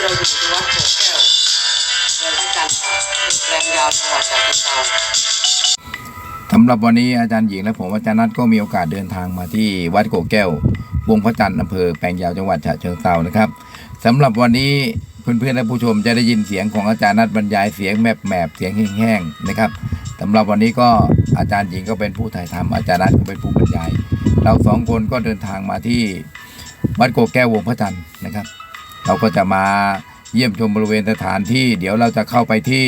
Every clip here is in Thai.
เราอยู่ที่วัดโขแก้วเมืองพระจันทร์ค่ะแรงยาวจังหวัดฉะเชิงเทราสำหรับวันนี้อาจารย์หญิงและผมอาจารย์นัทก็มีโอกาสเดินทางมาที่วัดโกแก้ว วงพระจันทร์อำเภอแปลงยาวจังหวัดฉะเชิงเทรานะครับสำหรับวันนี้เพื่อนๆและผู้ชมจะได้ยินเสียงของอาจารย์นัทบรรยายเสียงแมบแมบๆเสียงแห้งๆนะครับสำหรับวันนี้ก็อาจารย์หญิงก็เป็นผู้ถ่ายทำอาจารย์นัทก็เป็นผู้บรรยาย เราสองคนก็เดินทางมาที่วัดโกแก้ววงพระจันทร์นะครับ เราก็จะมาเยี่ยมชมบริเวณสถานที่ เดี๋ยวเราจะเข้าไปที่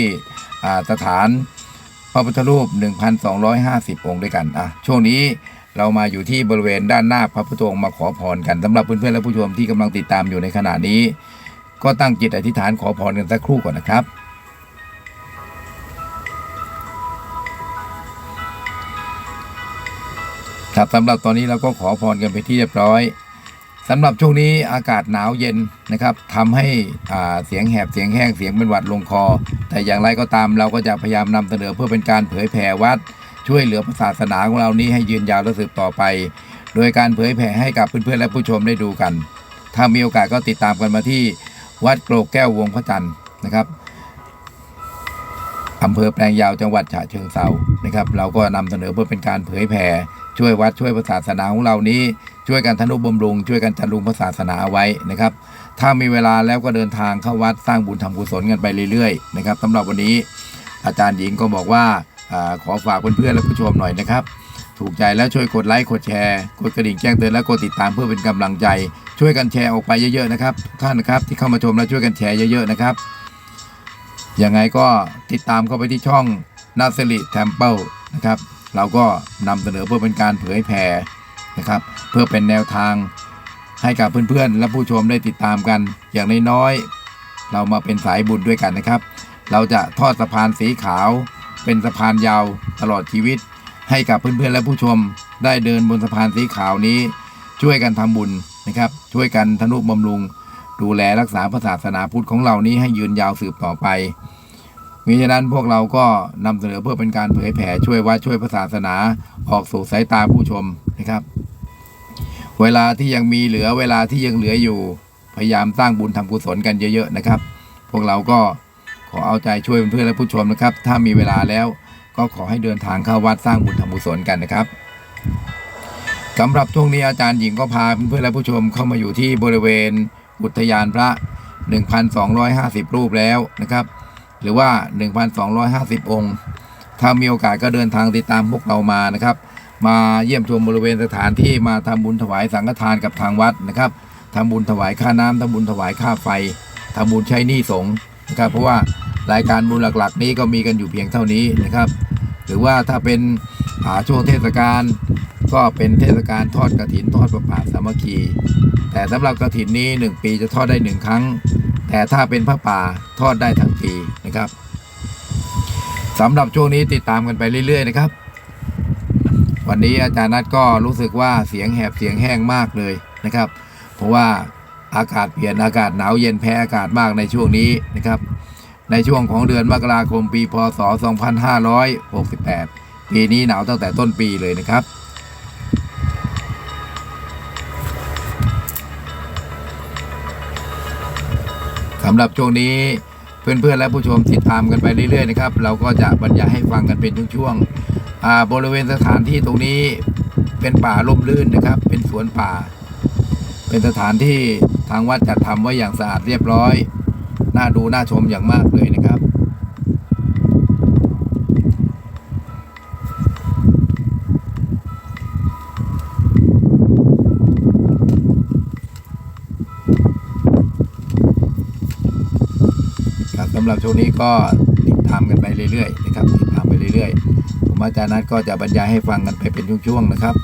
อ่าสถานพระพุทธรูป 1,250 องค์ด้วยกันอะช่วงนี้เรามาอยู่ที่บริเวณด้านหน้าพระพุทธองค์มาขอพรกันสำหรับเพื่อนๆและผู้ชมที่กำลังติดตามอยู่ในขณะนี้ ก็ตั้งจิตอธิษฐานขอพรกันสักครู่ก่อนนะครับครับสำหรับตอนนี้เราก็ขอพรกันไปที่เรียบร้อย สำหรับช่วงนี้อากาศหนาวเย็นนะครับทำให้เสียงแหบเสียงแห้งเสียงเป็นหวัดลงคอ แต่อย่างไรก็ตามเราก็จะพยายามนำเสนอเพื่อเป็นการเผยแผ่วัด ช่วยเหลือศาสนาของเรานี้ให้ยืนยาวและสืบต่อไป โดยการเผยแผ่ให้กับเพื่อนๆและผู้ชมได้ดูกัน ถ้ามีโอกาสก็ติดตามกันมาที่วัดโกรกแก้ววงพระจันทร์นะครับอำเภอแปลงยาวจังหวัดฉะเชิงเซานะครับ เราก็นำเสนอเพื่อเป็นการเผยแผ่ช่วยวัดช่วยศาสนาของเรานี้ ช่วยกันทนุบำรุง ช่วยกันจันรุงพระศาสนาไว้นะครับ ถ้ามีเวลาแล้วก็เดินทางเข้าวัดสร้างบุญทำกุศลกันไปเรื่อยๆนะครับสำหรับวันนี้อาจารย์หญิงก็บอกว่าอขอฝากเพื่อนๆและผู้ชมหน่อยนะครับ ถูกใจแล้วช่วยกดไลค์กดแชร์กดกระดิ่งแจ้งเตือนและกดติดตามเพื่อเป็นกำลังใจ ช่วยกันแชร์ออกไปเยอะๆนะครับทุกท่านนะครับที่เข้ามาชมแล้วช่วยกันแชร์เยอะๆนะครับยังไงก็ติดตามเข้าไปที่ช่องนาซลิแทมเปิลนะครับ เราก็นำเสนอเพื่อเป็นการเผยแผ่ นะครับ เพื่อเป็นแนวทางให้กับเพื่อนๆ และผู้ชมได้ติดตามกัน อย่างน้อยๆเรามาเป็นสายบุญด้วยกันนะครับ เราจะทอดสะพานสีขาว เป็นสะพานยาวตลอดชีวิต ให้กับเพื่อนๆและผู้ชม ได้เดินบนสะพานสีขาวนี้ ช่วยกันทำบุญนะครับ ช่วยกันทนุบำรุง ดูแลรักษาพระศาสนาพุทธของเรานี้ให้ยืนยาวสืบต่อไปมิฉะนั้นพวกเราก็นำเสนอเพื่อเป็นการเผยแผ่ช่วยวัดช่วยพระศาสนาออกสู่สายตาผู้ชมนะครับ เวลาที่ยังมีเหลือเวลาที่ยังเหลืออยู่ พยายามสร้างบุญทำกุศลกันเยอะๆนะครับ พวกเราก็ขอเอาใจช่วยเพื่อนๆและผู้ชมนะครับ ถ้ามีเวลาแล้วก็ขอให้เดินทางเข้าวัดสร้างบุญทำกุศลกันนะครับสำหรับช่วงนี้อาจารย์หญิงก็พาเพื่อนๆและผู้ชมเข้ามาอยู่ที่บริเวณอุทยานพระ 1,250 รูปแล้วนะครับ หรือว่า 1,250 องค์ ถ้ามีโอกาสก็เดินทางติดตามพวกเรามานะครับ มาเยี่ยมชมบริเวณสถานที่มาทำบุญถวายสังฆทานกับทางวัดนะครับทำบุญถวายค่าน้ำทำบุญถวายค่าไฟทำบุญใช้หนี้สงฆ์นะครับ เพราะว่ารายการบุญหลักๆ นี้ก็มีกันอยู่เพียงเท่านี้นะครับ หรือว่าถ้าเป็นช่วงเทศกาลก็เป็นเทศกาลทอดกระถินทอดประปาสามัคคี แต่สำหรับกระถินนี้ 1 ปีจะทอดได้ 1 ครั้ง แต่ถ้าเป็นพระป่าทอดได้ทั้งปีนะครับสำหรับช่วงนี้ติดตามกันไปเรื่อยๆนะครับ วันนี้อาจารย์นัทก็รู้สึกว่าเสียงแหบเสียงแห้งมากเลยนะครับ เพราะว่าอากาศเปลี่ยนอากาศหนาวเย็นแพ้อากาศมากในช่วงนี้นะครับ ในช่วงของเดือนมกราคมปีพศ 2568 ปีนี้หนาวตั้งแต่ต้นปีเลยนะครับสำหรับช่วงนี้เพื่อนๆและผู้ชมติดตามกันไปเรื่อยๆนะครับ เราก็จะบรรยายให้ฟังกันเป็นช่วงๆ บริเวณสถานที่ตรงนี้เป็นป่าร่มรื่นนะครับ เป็นสวนป่า เป็นสถานที่ทางวัดจัดทำไว้อย่างสะอาดเรียบร้อย น่าดูน่าชมอย่างมากเลยนะครับ ครับสำหรับช่วงนี้ก็ติดตามกันไปเรื่อยๆนะครับติดตามไปเรื่อยๆ อาจารย์นัทก็จะบรรยายให้ฟังกันไปเป็นช่วงๆนะครับ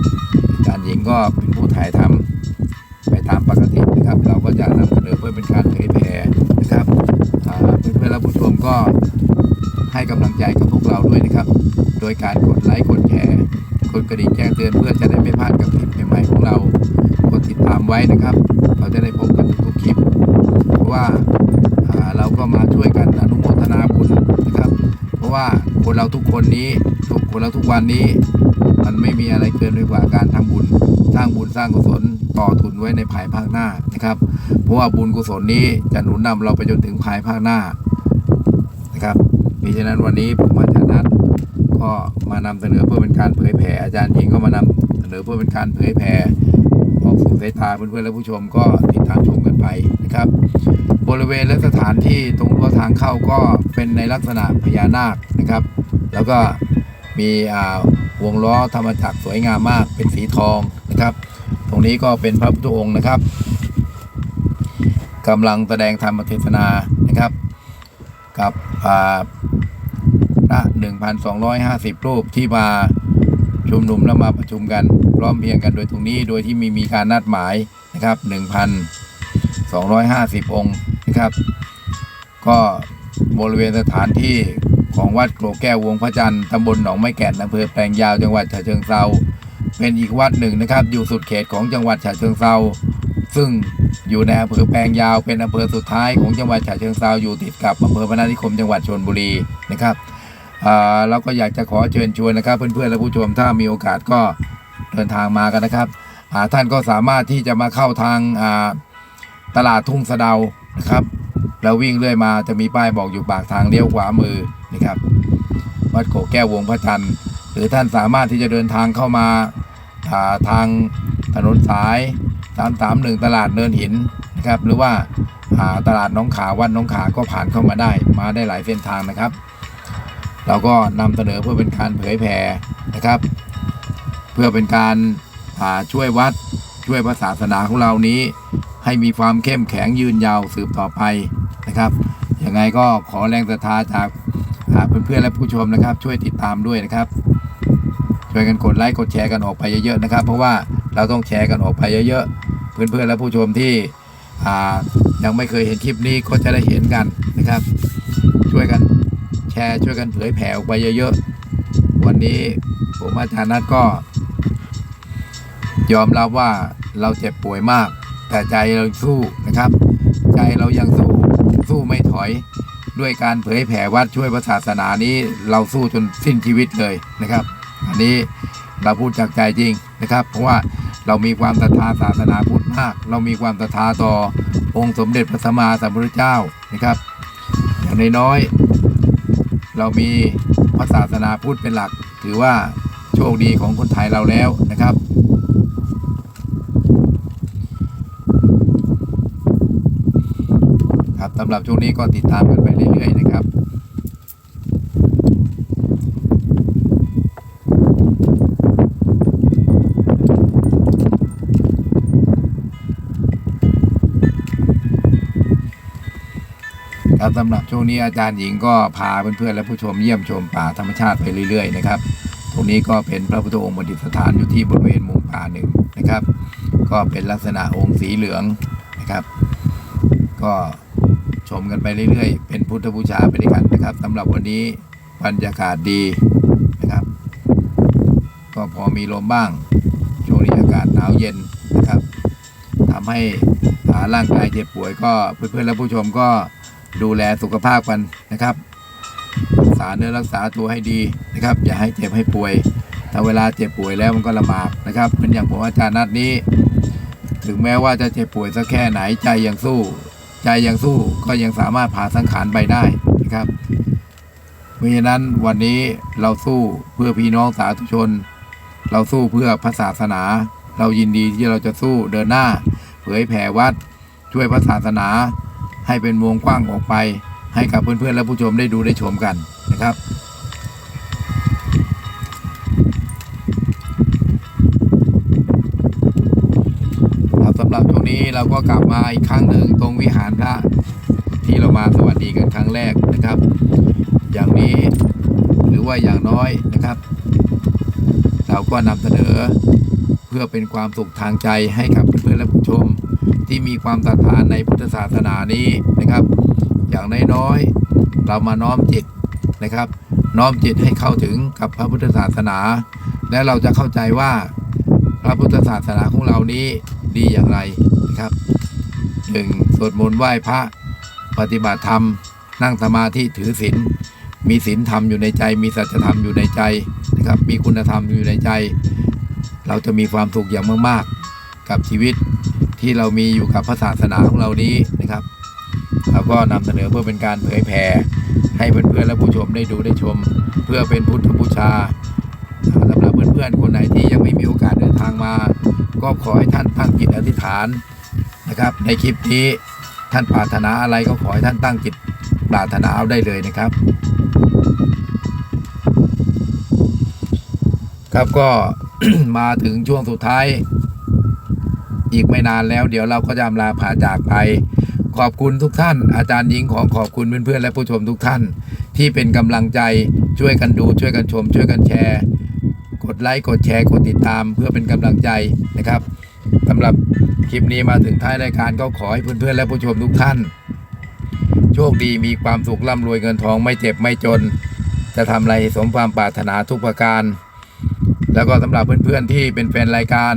อาจารย์หญิงก็เป็นผู้ถ่ายทำไปตามปกตินะครับ เราก็จะนำเสนอเพื่อเป็นการเผยแผ่นะครับเพื่อนๆและผู้ชมก็ให้กำลังใจกับพวกเราด้วยนะครับ โดยการกดไลค์กดแชร์กดกระดิ่งแจ้งเตือนเพื่อจะได้ไม่พลาดกับคลิปใหม่ๆของเรากดติดตามไว้นะครับ เราจะได้พบกันทุกคลิป เพราะว่าเราก็มาช่วยกันอนุโมทนาบุญนะครับ เพราะว่า คนเราทุกคนนี้ ทุกคนเราทุกวันนี้ มันไม่มีอะไรเกินไปกว่าการทำบุญ สร้างบุญสร้างกุศลต่อทุนไว้ในภายภาคหน้านะครับ เพราะว่าบุญกุศลนี้จะหนุนนำเราไปจนถึงภายภาคหน้านะครับมิฉะนั้นวันนี้ผมอาจารย์นัทก็มานำเสนอเพื่อเป็นการเผยแผ่อาจารย์หญิงก็มานำเสนอเพื่อเป็นการเผยแผ่ออกสู่สายตาเพื่อนๆและผู้ชมก็ติดตามชมกันไปนะครับ บริเวณและสถานที่ตรงรั้วทางเข้าก็เป็นในลักษณะพญานาคนะครับ แล้วก็มีอ่าวงล้อธรรมจักรสวยงามมากเป็นสีทองนะครับ ตรงนี้ก็เป็นพระพุทธองค์นะครับกำลังแสดงธรรมเทศนานะครับ กับอ่าพระ1,250 รูปที่มาชุมนุมแล้วมาประชุมกันพร้อมเพียงกันโดยตรงนี้โดยที่มีมีการนัดหมายนะครับ1,250 องค์ นะครับ ก็บริเวณสถานที่ของวัดโกรกแก้ววงพระจันทร์ตำบลหนองไม้แก่นอำเภอแปลงยาวจังหวัดฉะเชิงเทราเป็นอีกวัดหนึ่งนะครับ อยู่สุดเขตของจังหวัดฉะเชิงเทราซึ่งอยู่ในอำเภอแปลงยาวเป็นอำเภอสุดท้ายของจังหวัดฉะเชิงเทราอยู่ติดกับอำเภอพนัสนิคมจังหวัดชลบุรีนะครับอ่าเราก็อยากจะขอเชิญชวนนะครับ เพื่อนๆและผู้ชมถ้ามีโอกาสก็เดินทางมากันนะครับอ่าท่านก็สามารถที่จะมาเข้าทางอ่าตลาดทุ่งสะเดา นะครับ แล้ววิ่งเรื่อยมาจะมีป้ายบอกอยู่ปากทางเลี้ยวขวามือนะครับวัดโขแก้ววงพระจันทร์หรือท่านสามารถที่จะเดินทางเข้ามาอ่าทางถนนสาย 331 ตลาดเนินหินนะครับ หรือว่าาตลาดน้องขาวัดน้องขาก็ผ่านเข้ามาได้ มาได้หลายเส้นทางนะครับ เราก็นำเสนอเพื่อเป็นการเผยแผ่นะครับ เพื่อเป็นการาช่วยวัดช่วยพระศาสนาของเรานี้ ให้มีความเข้มแข็งยืนยาวสืบต่อไปนะครับยังไงก็ขอแรงศรัทธาจากอ่าเพื่อนๆและผู้ชมนะครับ ช่วยติดตามด้วยนะครับ ช่วยกันกดไลค์กดแชร์กันออกไปเยอะๆนะครับ เพราะว่าเราต้องแชร์กันออกไปเยอะๆ เพื่อนๆและผู้ชมที่ยังไม่เคยเห็นคลิปนี้ก็จะได้เห็นกันนะครับ ช่วยกันแชร์ช่วยกันเผยแผ่ออกไปเยอะๆ วันนี้ผมอาจารย์นัทก็ ยอมรับว่าเราเจ็บป่วยมาก แต่ใจเราสู้นะครับ ใจเรายังสู้สู้ไม่ถอยด้วยการเผยแผ่วัดช่วยพระศาสนานี้เราสู้จนสิ้นชีวิตเลยนะครับ อันนี้เราพูดจากใจจริงนะครับ เพราะว่าเรามีความศรัทธาศาสนาพุทธมาก เรามีความศรัทธาต่อองค์สมเด็จพระสัมมาสัมพุทธเจ้านะครับ อย่างน้อยๆเรามีพระศาสนาพุทธเป็นหลัก ถือว่าโชคดีของคนไทยเราแล้วนะครับ ครับสำหรับช่วงนี้ก็ติดตามกันไปเรื่อยๆนะครับครับสำหรับช่วงนี้อาจารย์หญิงก็พาเพื่อนๆและผู้ชมเยี่ยมชมป่าธรรมชาติไปเรื่อยๆนะครับ ตรงนี้ก็เป็นพระพุทธองค์ประดิษฐานอยู่ที่บริเวณมุมป่าหนึ่งนะครับ ก็เป็นลักษณะองค์สีเหลืองนะครับ ก็ ชมกันไปเรื่อยๆ เป็นพุทธบูชาไปด้วยกันนะครับสำหรับวันนี้บรรยากาศดีนะครับ ก็พอมีลมบ้าง ช่วงนี้อากาศหนาวเย็นนะครับทำให้าร่างกายเจ็บป่วยก็เพื่อนๆและผู้ชมก็ดูแลสุขภาพกันนะครับรักษาเนื้อรักษาตัวให้ดีนะครับ อย่าให้เจ็บให้ป่วย ถ้าเวลาเจ็บป่วยแล้วมันก็ลำบากนะครับเหมือนอย่างผมอาจารย์นัดนี้ ถึงแม้ว่าจะเจ็บป่วยสักแค่ไหนใจยังสู้ ใจยังสู้ก็ยังสามารถผ่าสังขารไปได้นะครับเพราะฉะนั้นวันนี้เราสู้เพื่อพี่น้องสาธุชน เราสู้เพื่อพระศาสนา เรายินดีที่เราจะสู้เดินหน้า เผยแผ่วัดช่วยพระศาสนา ให้เป็นวงกว้างออกไป ให้กับเพื่อนๆและผู้ชมได้ดูได้ชมกันนะครับ รับสำหรับช่วงนี้เราก็กลับมาอีกครั้งหนึ่งตรงวิหารพระที่เรามาสวัสดีกันครั้งแรกนะครับ อย่างนี้หรือว่าอย่างน้อยนะครับ เราก็นำเสนอเพื่อเป็นความสุขทางใจให้กับเพื่อนและผู้ชม ที่มีความศรัทธาในพุทธศาสนานี้นะครับ อย่างน้อยๆเรามาน้อมจิตนะครับ น้อมจิตให้เข้าถึงกับพระพุทธศาสนา และเราจะเข้าใจว่าพระพุทธศาสนาของเรานี้ ดีอย่างไรนะครับหนึ่งสวดมนต์ไหว้พระ ปฏิบัติธรรม นั่งสมาธิถือศีลมีศีลธรรมอยู่ในใจ มีสัจธรรมอยู่ในใจนะครับ มีคุณธรรมอยู่ในใจ เราจะมีความสุขอย่างมากๆ กับชีวิตที่เรามีอยู่กับพระศาสนาของเรานี้นะครับ เราก็นำเสนอเพื่อเป็นการเผยแผ่ให้เพื่อนๆและผู้ชมได้ดูได้ชม เพื่อเป็นพุทธบูชา อนคนไหนที่ยังไม่มีโอกาสเดินทางมา ก็ขอให้ท่านตั้งจิตอธิษฐานนะครับ ในคลิปนี้ท่านปรารถนาอะไรก็ขอให้ท่านตั้งจิตปรารถนาเอาได้เลยนะครับ ครับก็มาถึงช่วงสุดท้าย อีกไม่นานแล้ว เดี๋ยวเราก็จะอำลาผ่าจากไป ขอบคุณทุกท่าน อาจารย์หญิงของขอบคุณเพื่อนๆและผู้ชมทุกท่าน ที่เป็นกำลังใจช่วยกันดูช่วยกันชม ช่วยกันแชร์ กดไลค์กดแชร์กดติดตามเพื่อเป็นกำลังใจนะครับสำหรับคลิปนี้มาถึงท้ายรายการก็ขอให้เพื่อนๆและผู้ชมทุกท่าน โชคดีมีความสุขร่ำรวยเงินทองไม่เจ็บไม่จน จะทำอะไรสมความปรารถนาทุกประการ แล้วก็สำหรับเพื่อนๆที่เป็นแฟนรายการ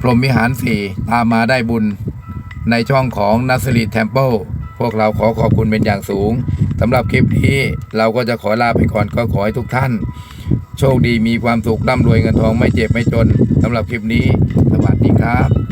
พรหมวิหารสี่ตามมาได้บุญ ในช่องของนัส r ี t เทมเ l ิลพวกเราขอขอบคุณเป็นอย่างสูงสำหรับคลิปนี้เราก็จะขอลาไปก่อนก็ขอให้ทุกท่าน โชคดีมีความสุขร่ำรวยเงินทองไม่เจ็บไม่จนสำหรับคลิปนี้ สวัสดีครับ